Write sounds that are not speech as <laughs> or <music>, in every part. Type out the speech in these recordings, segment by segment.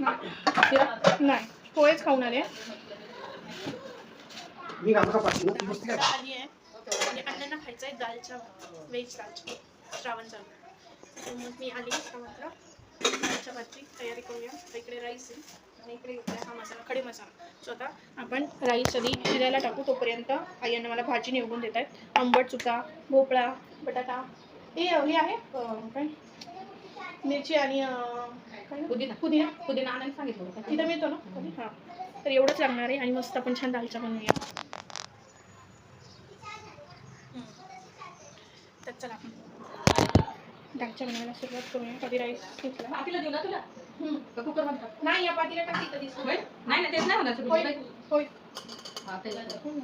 नाही. पोहेच खाऊन आले. मी आली आहे. अण्णांना खायचं आहे व्हेज दालचा श्रावण चालू मग मी आली तर म्हटलं दालच्या भातची तयारी करूया. इकडे राईस आहे. आणि इकडे घेतला हा मसाला खडे मसाला. सो आता आपण राईस आधी शिजायला टाकू तोपर्यंत आईयांना मला भाजी निवडून देत आहेत. आंबट चुका भोपळा बटाटा. हे हे आहे काय? मिरची आणि अं, काय ना? पुदिना. पुदिना. पुदिना आणायला सांगितलं होतं. तिथं मिळतो ना? कधी हां. तर एवढंच लागणार आहे आणि मस्त आपण छान दालचा बनवूया. हम्म. तर चला. आपण दालच्या बनवायला सुरुवात करूया. कधी राईस घेतला? पातीला देऊ ना तुला? हम्म. का कुकरमध्ये टाक? नाही या पातीला टाकली होय? नाही ना तेच नाही होणार सुरू होय होय. हा तेच. हम्म.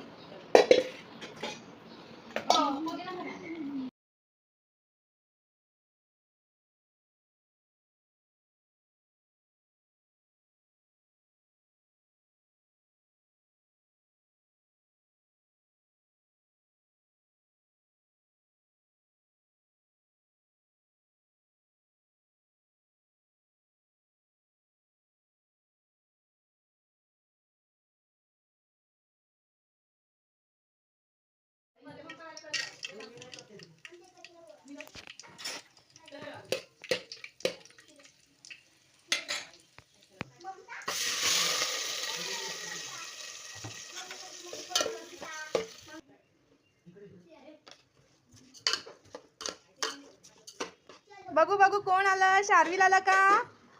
बघू बघू कोण आलं? शार्विल आला का?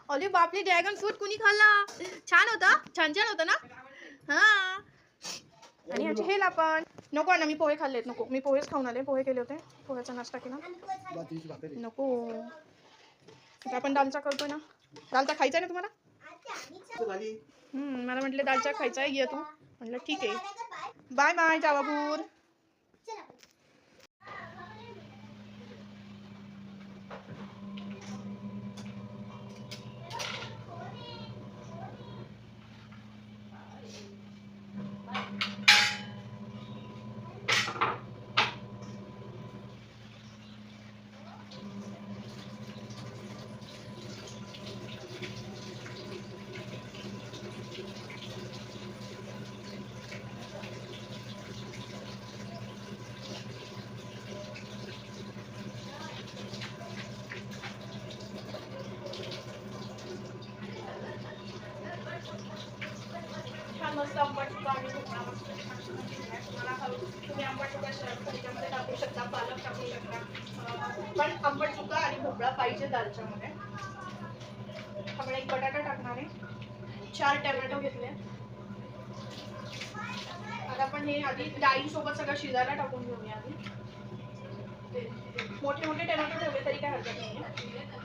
अरे बापली ड्रॅगन फ्रूट कुणी खाल्ला? छान होता छान छान होतं ना? हा. आणि याचे हेल आपण. नको ना मी पोहे खाल्लेत नको. मी पोहेच खाऊन आले पोहे केले होते. पोह्याचा नाश्ता केला. नको. आपण दालचा करतोय ना? दालचा खायचा ना तुम्हाला? मला म्हटलं दालचा खायचा आहे ये तू. म्हटलं ठीक आहे. बाय बाय जावापूर तुम्ही आंबट चुका त्याच्यामध्ये टाकू शकता पालक टाकू शकता पण आंबट चुका आणि भोपळा पाहिजे दालच्यामध्ये आपण एक बटाटा टाकणार आहे चार टॅमॅटो घेतले आता आपण हे आधी डाळीसोबत सगळं शिजायला टाकून घेऊया आधी मोठे मोठे टॅमॅटो ठेवले तरी काय हरकत नाही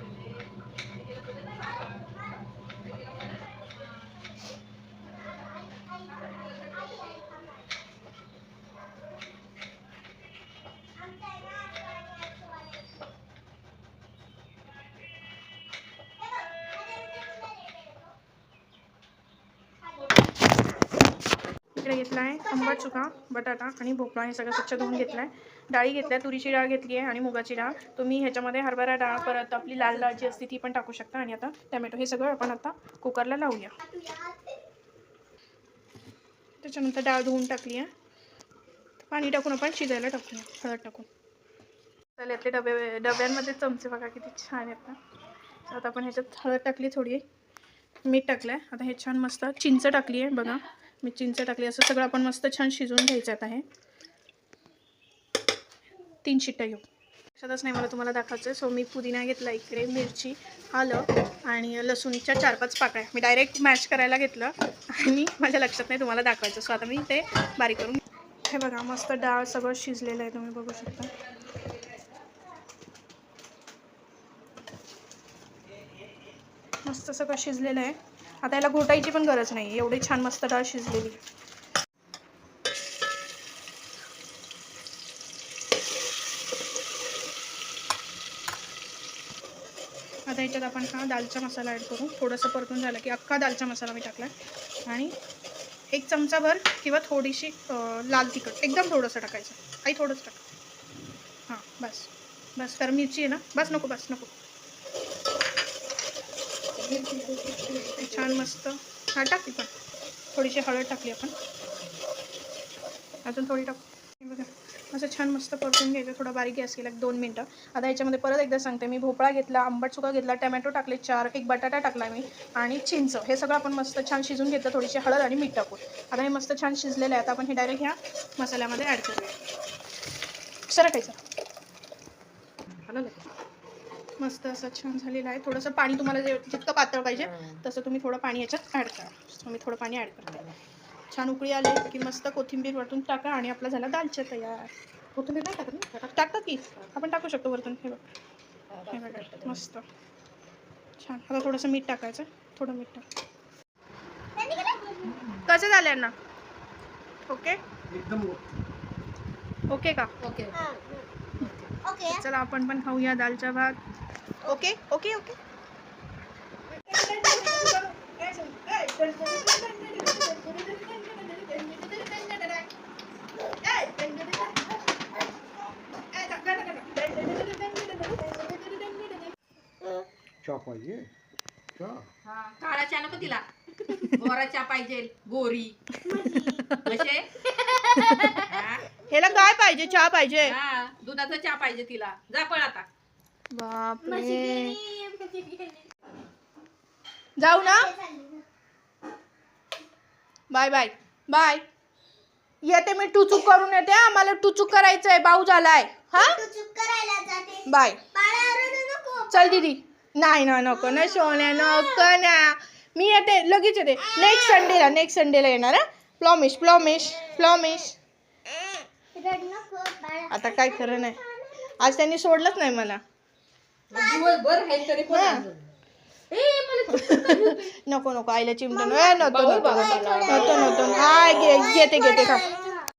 इकडे घेतला आहे आंबट चुका बटाटा आणि भोपळा हे सगळं स्वच्छ धुवून घेतलं आहे डाळी घेतल्या तुरीची डाळ घेतली आहे आणि मुगाची डाळ. तुम्ही ह्याच्यामध्ये हरभरा डाळ परत आपली लाल डाळ जी असते ती पण टाकू शकता. आणि आता टॅमॅटो हे सगळं आपण आता कुकरला लावूया. त्याच्यानंतर डाळ धुवून टाकली आहे. पाणी टाकून आपण शिजायला टाकूया हळद टाकून. चालेल यातले डबे डब्यांमध्ये चमचे बघा किती छान आहेत ना. आता आपण ह्याच्यात हळद टाकली थोडी. मीठ टाकलं आहे आता हे छान मस्त चिंच टाकली आहे बघा. मी चिंच टाकली. असं सगळं आपण मस्त छान शिजवून घ्यायचं आहे तीन शिट्ट्या घेऊ. लक्षातच नाही मला तुम्हाला दाखवायचं सो मी पुदिना घेतला इकडे मिरची आलं आणि लसूणच्या चार पाच पाकळ्या. मी डायरेक्ट मॅश करायला घेतलं आणि माझ्या लक्षात नाही तुम्हाला दाखवायचं. सो आता मी ते बारीक करून हे बघा मस्त डाळ सगळं शिजलेलं आहे. तुम्ही बघू शकता. मस्त सगळं शिजलेलं आहे. आता याला घोटायची पण गरज नाही एवढी छान मस्त डाळ शिजलेली. आता याच्यात आपण हा दालचा मसाला ॲड करू. थोडंसं परतून झालं की अख्खा दालचा मसाला मी टाकला आणि एक चमचाभर किंवा थोडीशी लाल तिखट. एकदम थोडंसं टाकायचं. आई थोडंच टाक. हां बस. बस. कारण मिरची आहे ना? बस नको बस नको. छान मस्त. हा टाकली पण थोडीशी हळद टाकली आपण. अजून थोडी टाकू. बघा असं छान मस्त परतून घ्यायचं. थोडा बारीक गॅस केला दोन मिनटं. आता याच्यामध्ये परत एकदा सांगते मी भोपळा घेतला आंबट सुका घेतला टमॅटो टाकले चार एक बटाटा टाकला मी आणि चिंच. हे सगळं आपण मस्त छान शिजून घेतलं थोडीशी हळद आणि मीठ टाकून. आता हे मस्त छान शिजलेलं आहे. आता आपण हे डायरेक्ट ह्या मसाल्यामध्ये ॲड करूया. सरकायचं आलं मस्त असं छान झालेलं आहे. थोडंसं पाणी तुम्हाला जे जितकं पातळ पाहिजे तसं तुम्ही थोडं पाणी याच्यात ॲड करा. मी थोडं पाणी ॲड करते छान उकळी आले की मस्त कोथिंबीर वरतून टाका आणि आपला झाला दालच्या तयार. कोथिंबीर नाही टाकत ना? टाकतात. की? आपण टाकू शकतो वरतून. हे बघ. हे बघा. मस्त. छान. आता थोडंसं मीठ टाकायचं. थोडं मीठ टाक. कसं झालं ना ओके? एकदम ओके का? ओके. चला आपण पण खाऊया दालचा भात. Okay okay okay. चहा पाहिजे? चहा. हा, काळा चहा नको तिला. गोरा चहा पाहिजे गोरी. कसे? हा, ह्याला काय पाहिजे चहा पाहिजे. हा, दुधाचा चहा पाहिजे तिला. जा पळ आता. बापरे. जाऊ ना. Bye bye. बाय. येते मी टुचूक करून येते आम्हाला टुचूक करायचंय भाऊ झालाय. हा? बाय. चल दीदी. नाही ना नको ना सोन्या नको ना. मी येते लगेच येते. नेक्स्ट संडेला नेक्स्ट संडेला येणार हा. प्लॉमिश प्लॉमिश प्लॉमिश आता काय खरं नाही. आज त्यांनी सोडलंच नाही मला. दिवसभर राहील तरी पण हा. अजून. ए, मला <laughs> नको नको आईला चिमटन ए नको नको. नको नको नको हाय घे घेते घेते खा.